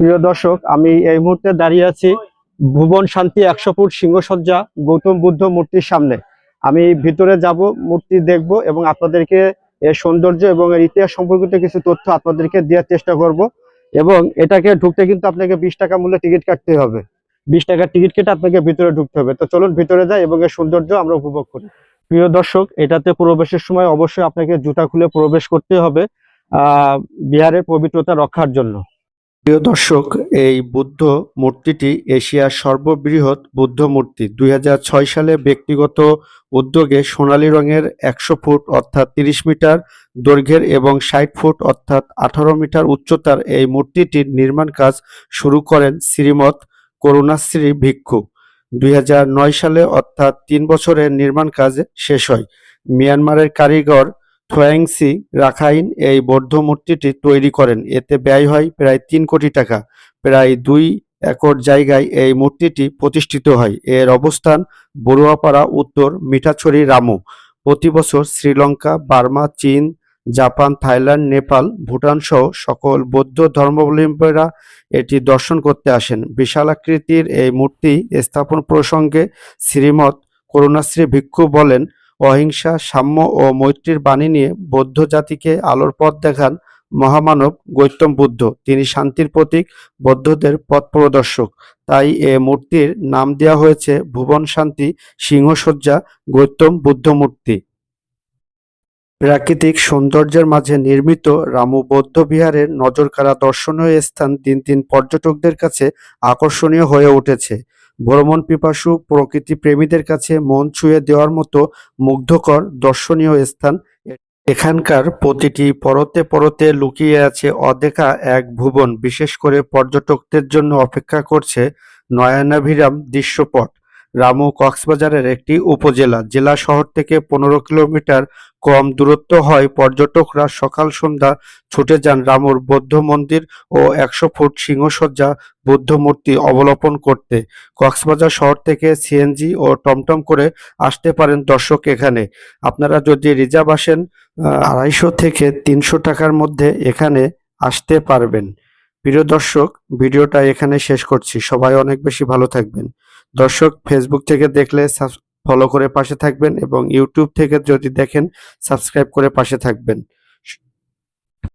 প্রিয় দর্শক, আমি এই মুহূর্তে দাঁড়িয়ে আছি ভুবন শান্তি একশো ফুট সিংহসজ্জা গৌতম বুদ্ধ মূর্তির সামনে। আমি ভিতরে যাব, মূর্তি দেখব এবং আপনাদেরকে এর সৌন্দর্য এবং এর ইতিহাস সম্পর্কিত কিছু তথ্য আপনাদেরকে দেওয়ার চেষ্টা করব এবং এটাকে ঢুকতে কিন্তু আপনাকে বিশ টাকা মূল্যে টিকিট কাটতে হবে। বিশ টাকার টিকিট কেটে আপনাকে ভিতরে ঢুকতে হবে। তো চলুন ভিতরে যাই এবং এর সৌন্দর্য আমরা উপভোগ করি। প্রিয় দর্শক, এটাতে প্রবেশের সময় অবশ্যই আপনাকে জুতা খুলে প্রবেশ করতে হবে, আহ, বিহারের পবিত্রতা রক্ষার জন্য। প্রিয় দর্শক, এই বুদ্ধ মূর্তিটি এশিয়ার সর্ববৃহৎ বুদ্ধ মূর্তি। দুই হাজার ছয় সালে ব্যক্তিগত উদ্যোগে সোনালী রঙের একশো ফুট অর্থাৎ তিরিশ মিটার দৈর্ঘ্যের এবং ষাট ফুট অর্থাৎ আঠারো মিটার উচ্চতার এই মূর্তিটির নির্মাণ কাজ শুরু করেন শ্রীমৎ করুণাশ্রী ভিক্ষু। দুই হাজার নয় সালে অর্থাৎ তিন বছরের নির্মাণ কাজ শেষ হয়। মিয়ানমারের কারিগর থোয়াংসি রাখাইন এই বৌদ্ধ মূর্তিটি তৈরি করেন। এতে ব্যয় হয় প্রায় তিন কোটি টাকা। প্রায় দুই একর জায়গায় এই মূর্তিটি প্রতিষ্ঠিত হয়। এর অবস্থান বড়ুয়াপাড়া, উত্তর মিঠাছড়ি, রামু। প্রতি বছর শ্রীলঙ্কা, বার্মা, চীন, জাপান, থাইল্যান্ড, নেপাল, ভুটান সহ সকল বৌদ্ধ ধর্মাবলম্বীরা এটি দর্শন করতে আসেন। বিশাল আকৃতির এই মূর্তি স্থাপন প্রসঙ্গে শ্রীমৎ করুণাশ্রী ভিক্ষু বলেন অহিংসা, সাম্য ও মৈত্রীর বাণী নিয়ে বৌদ্ধ জাতিকে আলোর পথ দেখান মহামানব গৌতম বুদ্ধ। তিনি শান্তির প্রতীক, বৌদ্ধদের পথ প্রদর্শক। তাই এ মূর্তির নাম দেওয়া হয়েছে ভুবন শান্তি সিংহসজ্জা গৌতম বুদ্ধ মূর্তি। প্রাকৃতিক সৌন্দর্যের মাঝে নির্মিত রামু বৌদ্ধ বিহারের নজরকাড়া দর্শনীয় স্থান দিন দিন পর্যটকদের কাছে আকর্ষণীয় হয়ে উঠেছে। ভ্রমণ পিপাসু প্রকৃতি প্রেমীদের কাছে মন ছুঁয়ে দেওয়ার মতো মুগ্ধকর দর্শনীয় স্থান এখানকার প্রতিটি পরতে পরতে লুকিয়ে আছে অদেখা এক ভুবন। বিশেষ করে পর্যটকদের জন্য অপেক্ষা করছে নয়নাভিরাম দৃশ্যপট। রামু কক্সবাজারের একটি উপজেলা। জেলা শহর থেকে পনেরো কিলোমিটার কম দূরত্ব হয়। পর্যটকরা সকাল সন্ধ্যা ছুটে যান রামুর বৌদ্ধ মন্দির ও একশো ফুট সিংহসজ্জা বুদ্ধ মূর্তি অবলোকন করতে। কক্সবাজার শহর থেকে সিএনজি ও টমটম করে আসতে পারেন দর্শক এখানে। আপনারা যদি রিজার্ভ আসেন আড়াইশো থেকে তিনশো টাকার মধ্যে এখানে আসতে পারবেন। প্রিয় দর্শক, ভিডিওটা এখানে শেষ করছি। সবাই অনেক বেশি ভালো থাকবেন। দর্শক ফেসবুক থেকে দেখলে ফলো করে পাশে থাকবেন এবং ইউটিউব থেকে যদি দেখেন সাবস্ক্রাইব করে পাশে থাকবেন।